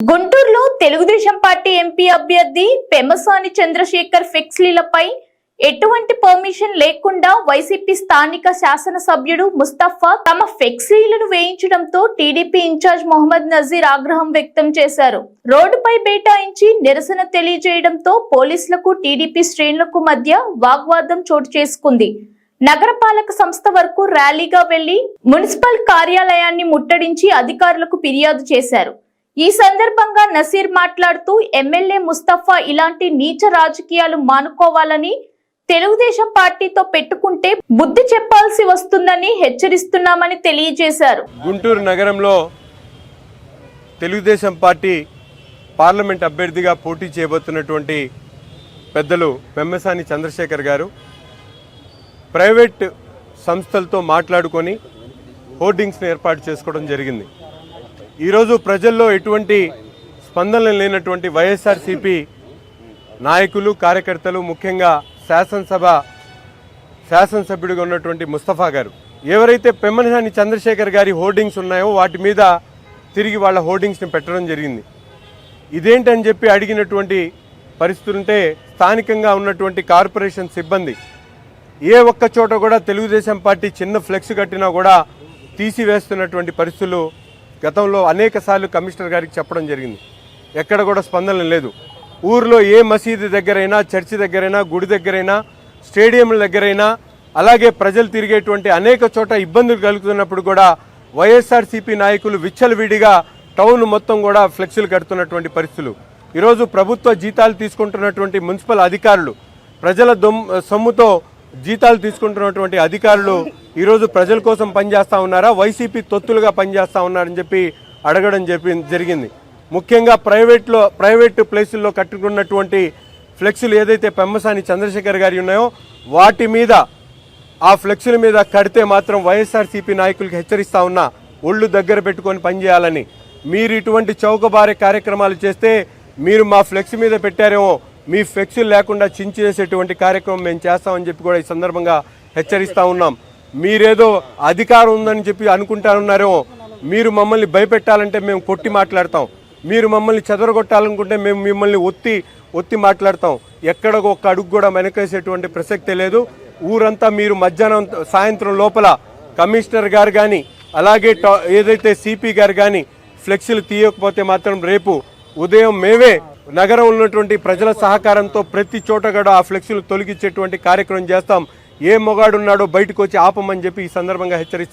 గుంటూరులో Telugu Desam party MP అభ్యర్థి పెమసాని చంద్రశేఖర్ ఫిక్స్లీలపై ఎటువంటి పర్మిషన్ లేకుండా వైసీపీ స్థానిక శాసనసభ్యుడు ముస్తఫా తమ ఫ్లెక్సీలను వేయించడంతో టీడీపీ ఇన్ఛార్జ్ మొహమ్మద్ నజీర్ ఆగ్రహం వ్యక్తం చేశారు. రోడ్డుపై బైఠాయించి నిరసన తెలియజేయడంతో పోలీసులకు టీడీపీ శ్రేణులకు మధ్య వాగ్వాదం చోటు చేసుకుంది. నగరపాలక సంస్థ వరకు ర్యాలీగా వెళ్ళి మున్సిపల్ కార్యాలయాన్ని ముట్టడించి అధికారులకు ఫిర్యాదు చేశారు. ఈ సందర్భంగా నసీర్ మాట్లాడుతూ ఎమ్మెల్యే ముస్తఫా ఇలాంటి నీచ రాజకీయాలు మానుకోవాలని తెలుగుదేశం పార్టీతో పెట్టుకుంటే బుద్ధి చెప్పాల్సి వస్తుందని హెచ్చరిస్తున్నామని తెలియజేశారు. గుంటూరు నగరంలో తెలుగుదేశం పార్టీ పార్లమెంట్ అభ్యర్థిగా పోటీ చేయబోతున్నటువంటి పెద్దలు పెమ్మసాని చంద్రశేఖర్ గారు ప్రైవేట్ సంస్థలతో మాట్లాడుకొని హోర్డింగ్స్ని ఏర్పాటు చేసుకోవడం జరిగింది. ఈరోజు ప్రజల్లో ఎటువంటి స్పందన లేనటువంటి వైఎస్ఆర్సీపీ నాయకులు కార్యకర్తలు ముఖ్యంగా శాసనసభ శాసనసభ్యుడిగా ఉన్నటువంటి ముస్తఫా గారు. ఎవరైతే పెమ్మనసాని చంద్రశేఖర్ గారి హోర్డింగ్స్ ఉన్నాయో వాటి మీద తిరిగి వాళ్ళ హోర్డింగ్స్ని పెట్టడం జరిగింది. ఇదేంటని చెప్పి అడిగినటువంటి పరిస్థితుంటే స్థానికంగా ఉన్నటువంటి కార్పొరేషన్ సిబ్బంది ఏ ఒక్క చోట కూడా తెలుగుదేశం పార్టీ చిన్న ఫ్లెక్స్ కట్టినా కూడా తీసివేస్తున్నటువంటి పరిస్థితులు గతంలో అనేక సార్లు కమిషనర్ గారికి చెప్పడం జరిగింది. ఎక్కడ కూడా స్పందన లేదు. ఊర్లో ఏ మసీదు దగ్గరైనా చర్చి దగ్గరైనా గుడి దగ్గరైనా స్టేడియంల దగ్గరైనా అలాగే ప్రజలు తిరిగేటువంటి అనేక చోట ఇబ్బందులు కలుగుతున్నప్పుడు కూడా వైఎస్ఆర్సీపీ నాయకులు విచ్చలవిడిగా టౌన్ మొత్తం కూడా ఫ్లెక్సీలు కడుతున్నటువంటి పరిస్థితులు. ఈరోజు ప్రభుత్వ జీతాలు తీసుకుంటున్నటువంటి మున్సిపల్ అధికారులు ప్రజల దొమ్ సొమ్ముతో జీతాలు తీసుకుంటున్నటువంటి అధికారులు ఈరోజు ప్రజల కోసం పనిచేస్తా ఉన్నారా? వైసీపీ తొత్తులుగా పనిచేస్తూ ఉన్నారని చెప్పి అడగడం చెప్పి జరిగింది. ముఖ్యంగా ప్రైవేట్లో ప్రైవేట్ ప్లేసుల్లో కట్టుకున్నటువంటి ఫ్లెక్సులు ఏదైతే పెమ్మసాని చంద్రశేఖర్ గారి ఉన్నాయో వాటి మీద ఆ ఫ్లెక్సుల మీద కడితే మాత్రం వైఎస్ఆర్సీపీ నాయకులకు హెచ్చరిస్తా ఉన్నా ఒళ్ళు దగ్గర పెట్టుకొని పనిచేయాలని మీరు ఇటువంటి చౌకబారే కార్యక్రమాలు చేస్తే మీరు మా ఫ్లెక్స్ మీద పెట్టారేమో మీ ఫ్లెక్సీలు లేకుండా చించేసేటువంటి కార్యక్రమం మేము చేస్తామని చెప్పి కూడా ఈ సందర్భంగా హెచ్చరిస్తా ఉన్నాం. మీరేదో అధికారం ఉందని చెప్పి అనుకుంటానున్నారేమో మీరు మమ్మల్ని భయపెట్టాలంటే మేము కొట్టి మాట్లాడతాం. మీరు మమ్మల్ని చెదరగొట్టాలనుకుంటే మేము మిమ్మల్ని ఒత్తి ఒత్తి మాట్లాడతాం. ఎక్కడ ఒక్క అడుగు కూడా వెనకేసేటువంటి ప్రసక్తే లేదు. ఊరంతా మీరు మధ్యాహ్నం సాయంత్రం లోపల కమిషనర్ గారు కానీ అలాగే టా- ఏదైతే సిపి గారు కానీ ఫ్లెక్సీలు తీయకపోతే మాత్రం రేపు ఉదయం మేమే నగరంలో ఉన్నటువంటి ప్రజల సహకారంతో ప్రతి చోట కూడా ఆ ఫ్లెక్సీలు తొలగించేటువంటి కార్యక్రమం చేస్తాం. ఏ మొగాడున్నాడో బయటకు వచ్చి ఆపమని చెప్పి ఈ సందర్భంగా హెచ్చరిస్తాం.